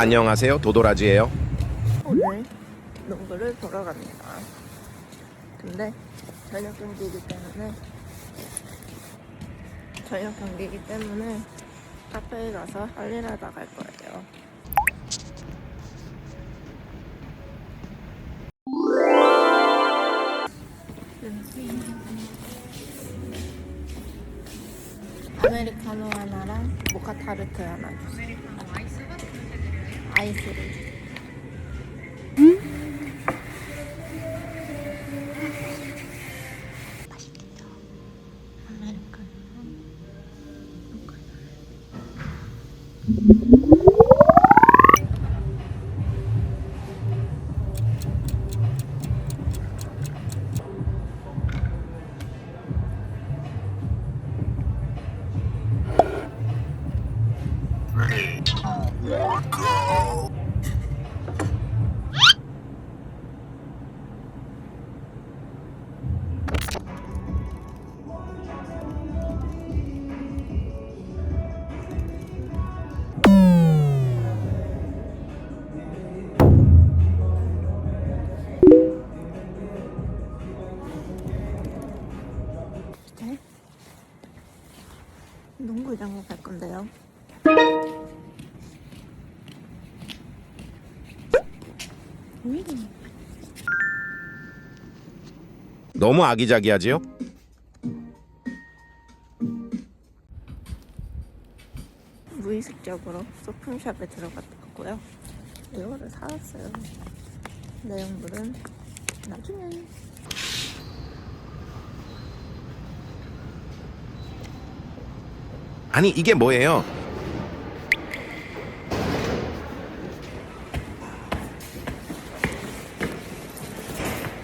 안녕하세요. 도도라지예요. 오늘 농구를 보러 갑니다. 근데 저녁 경기이기 때문에 저녁 경기이기 때문에 카페에 가서 할 일 하다 갈 거예요. 아메리카노 하나랑 모카 타르트 하나 주세요. 아이 너무 아기자기하지요? 무의식적으로 소품샵에 들어갔다 왔고요. 이거를 사왔어요. 내용물은 나중에. 아니 이게 뭐예요?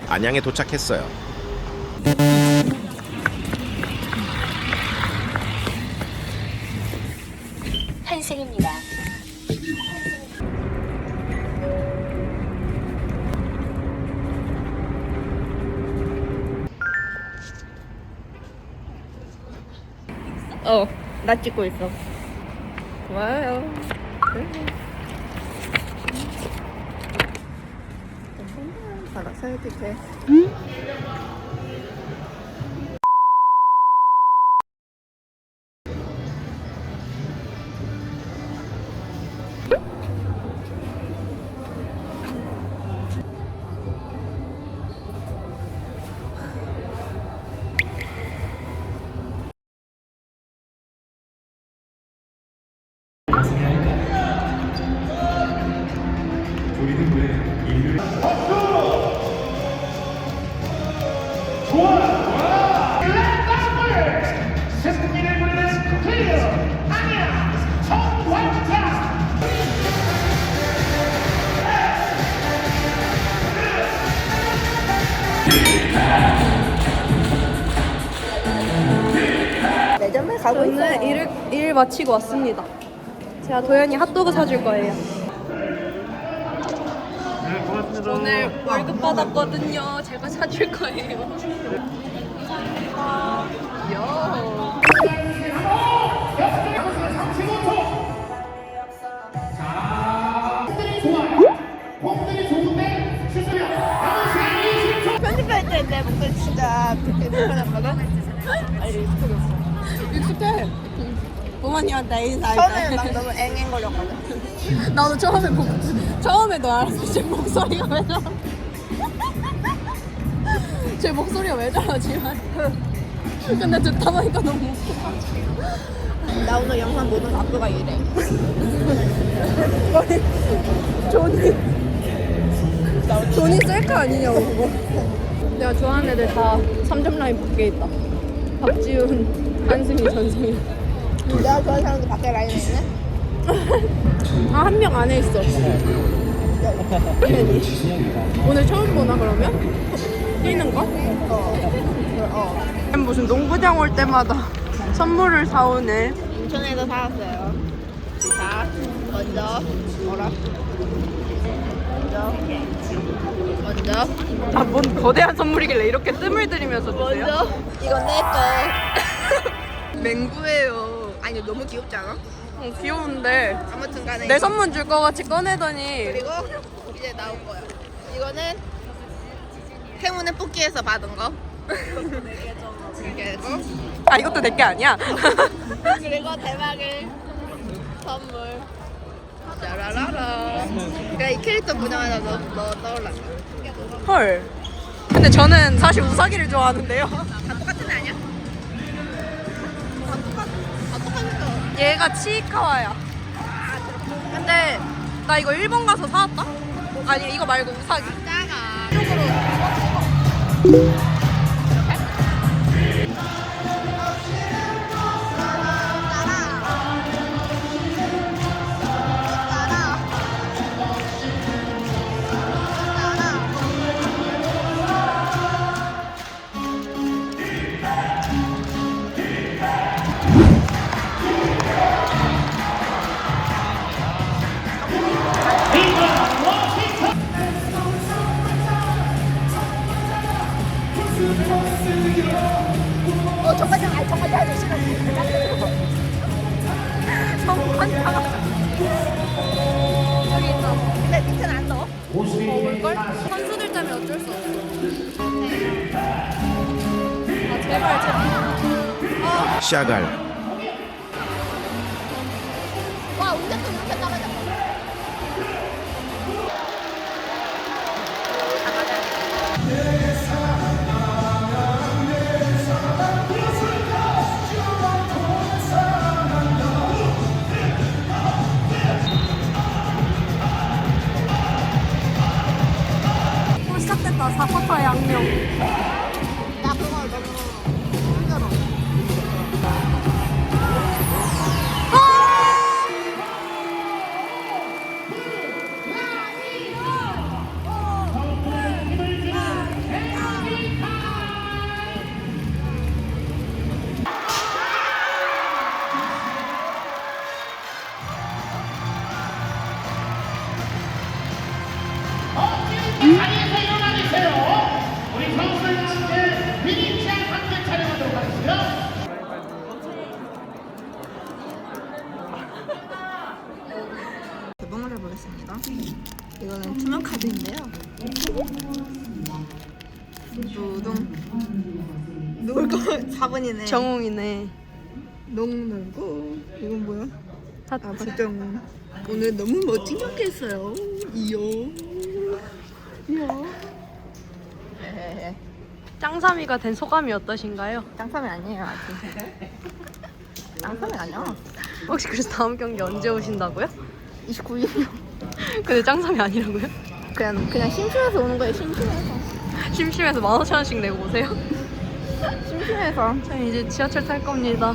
안양에 도착했어요. 환승입니다. 어, 나 찍고 있어. 고마워요. 바로 매점에 일을 일 마치고 왔습니다. 제가 도현이 핫도그 사줄 거예요. 오늘 월급 받았거든요. 제가 사줄 거예요. 감사합니다. 요. 편집할 때내 목소리 진짜 그렇게 불편했거든? 아니, 익숙해졌어. 익숙해. 부모님한테 인사할 처음에는 때. 막 너무 앵앵거렸거든. 나도 처음에 목, 처음에도 알았어. 제 목소리가 왜 저러 제 목소리가 왜 저러지만. 근데 듣다 보니까 너무 웃겨. 나 오늘 영상 보는 아빠가 이래. 존이 존이 셀카 아니냐고 그거 내가 좋아하는 애들 다 3점 라인 밖에 있다 박지훈, 한승희, 전승희 내가 좋아하는 사람도 밖에 라인에 있네? 아 한 명 안에 있어 이현이 오늘 처음 보나 그러면? 뛰는 거? 어. 무슨 농구장 올 때마다 선물을 사오네 인천에서 사왔어요. 자, 먼저 뭐라? 먼저 먼저 아 뭔 거대한 선물이길래 이렇게 뜸을 들이면서 주세요? 먼저 이건 내 거. 맹구예요 아니 너무 귀엽지 않아? 응 엄청 귀여운데 아무튼 간에 내 선물 줄 거 같이 꺼내더니 그리고 이제 나온 거야. 이거는 행운의 뽑기에서 받은 거. 그리고 아 이것도 내게 아니야? 그리고 대박의 선물. 짜라라라. 그래 이 캐릭터 하나 넣, 넣, 넣으려고. 헐. 근데 저는 사실 우사기를 좋아하는데요. 다 똑같은 애 아니야? 얘가 치이카와야. 근데 나 이거 일본 가서 사왔다? 아니 이거 말고 우사기. 작아. 어 여기 있어. 근데 밑에는 안 넣어. 선수들 때문에 어쩔 수 없어. 아 제발 제발. 샤갈 4번이네. 정웅이네. 농 놀고 이건 뭐야? 하트. 아 박정우. 오늘 너무 멋진 경기 했어요. 이요. 이요. 짱삼이가 된 소감이 어떠신가요? 짱삼이 아니에요 아직. 짱삼이 아니야. 혹시 그래서 다음 경기 언제 오신다고요? 29일이요. 근데 짱삼이 아니라고요? 그냥 그냥 심심해서 오는 거예요. 심심해서. 심심해서 만 오천 원씩 내고 오세요? 심심해서. 저희 이제 지하철 탈 겁니다.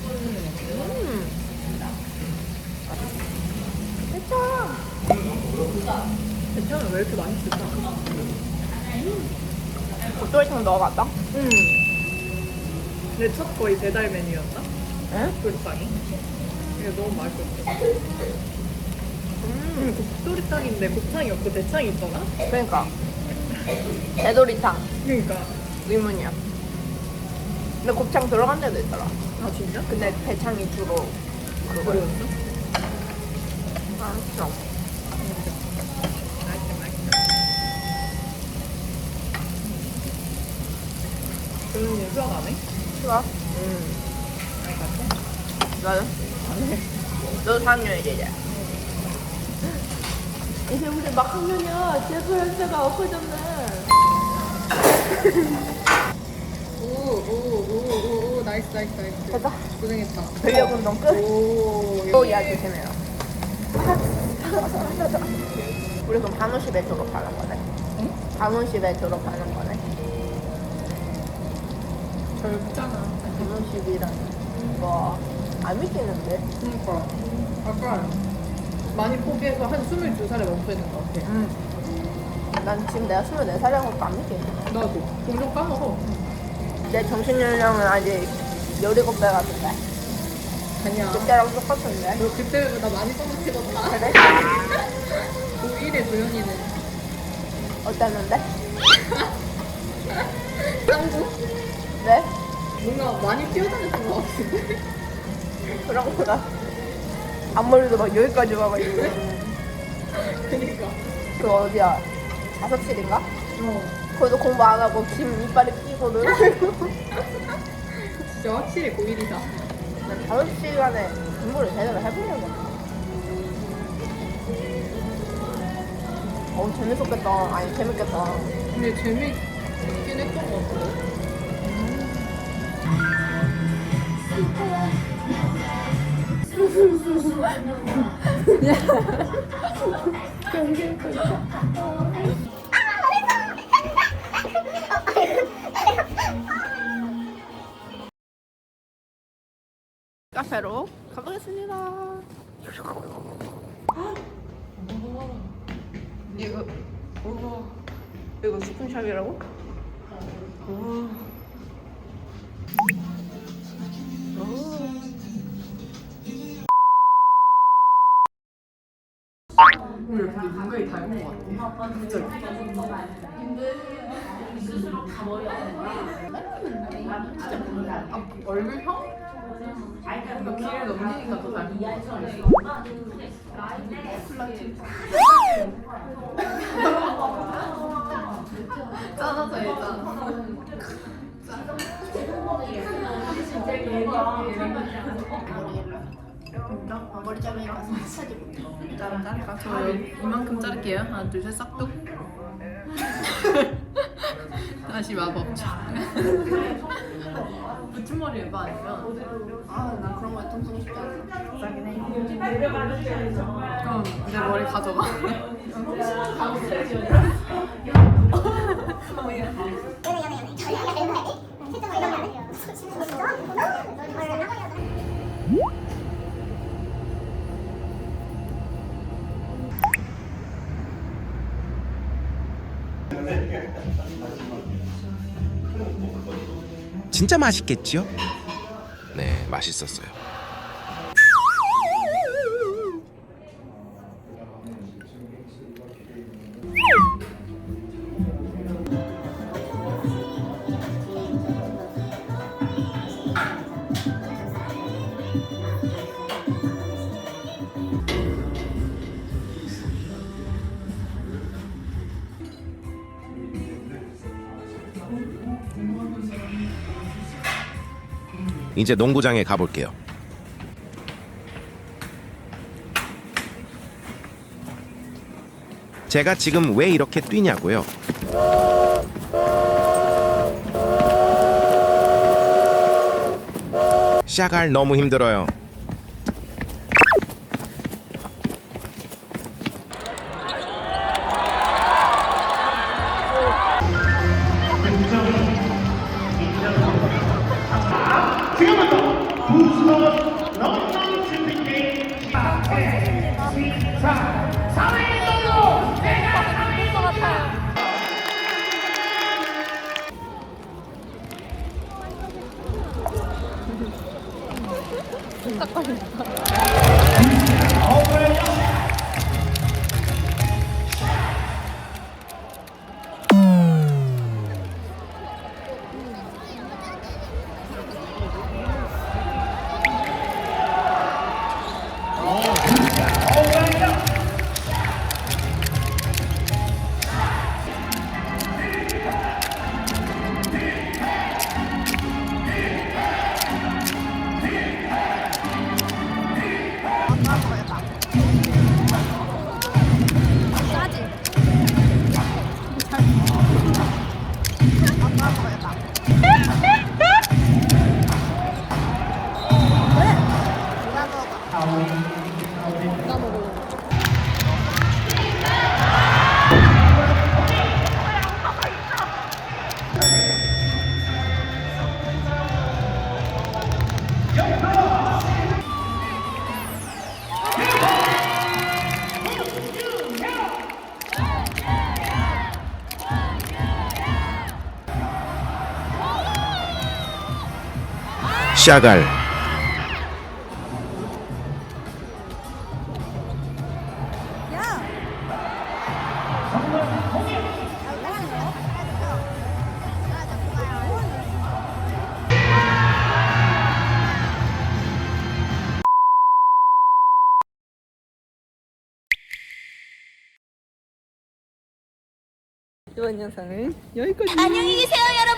괜찮아 왜 이렇게 맛있을까? 고토리탕 넣어봤다? 응. 내 첫 거의 배달 메뉴였다. 응? 굴빵이. 이게 너무 맛있었어. 음, 곱돌이탕인데 곱창이 없고 대창이 있잖아? 그러니까. 대도리탕 그러니까. 의문이야. 근데 곱창 들어간 데도 있더라. 아 진짜? 근데 대창이 주로 그거였어. 아, 진짜. 그런 일 수학 안 해? 좋아. 응. 아니 같아? 나는? 너도 4학년이지 이제? 이제 우리 막 학년이야. 제수 연세가 엎어졌네. 오오오오오 나이스 나이스 나이스. 됐다. 고생했다. 근력 운동 끝. 오. 또 이야기 되네요. 우리 그럼 반호십에 졸업하는 거네. 응? 반호십에 졸업하는 거네. 젊잖아. 반호십이라는 거. 안 믿기는데? 그러니까 약간 많이 포기해서 한 22살에 멈춰 있는 것 같아. 응. 난 지금 내가 24살이라는 것도 안 믿기는데. 나도 종종 까먹어. 내 정신 연령은 아직 17배 같은데. 아니야. 그때랑 똑같은데. 너 그때보다 많이 까먹히었다. 그래? 고1의 도현이는 어땠는데? 짱구? 네? 뭔가 많이 뛰어다녔던 것 같은데? 그런 거다. 앞머리도 막 여기까지 와가지고. 그니까. 그 어디야? 자석실인가? 어. 거기도 공부 안 하고 김 이빨에 끼고 놀아가지고. 진짜 확실히 고1이다. 난 다섯 시간에 공부를 제대로 해보려고. 어 재밌었겠다. 아니 재밌겠다. 근데 재밌긴 했던 것 같아. 카 샵이라고? 오늘 근데 문가이 닮은 것 같아. 진짜. 아, 얼굴형? 길을 넘기니까 더 닮은 것 같아. 짜자자. 머리 자르니까? 저 이만큼 자를게요. 하나, 둘, 셋, 싹둑. 다시 마법. 붙임머리 해봐 아니면 아, 난 그런 거에 통 쓰고 싶지 않아. 해. 그럼 내 머리 가져가. 진짜 맛있겠지요? 네, 맛있었어요. 이제 농구장에 가볼게요. 제가 지금 왜 이렇게 뛰냐고요? 샤갈 너무 힘들어요. Máme, máme. 샤갈. 이번 영상은 여기까지. 안녕히 계세요, 여러분.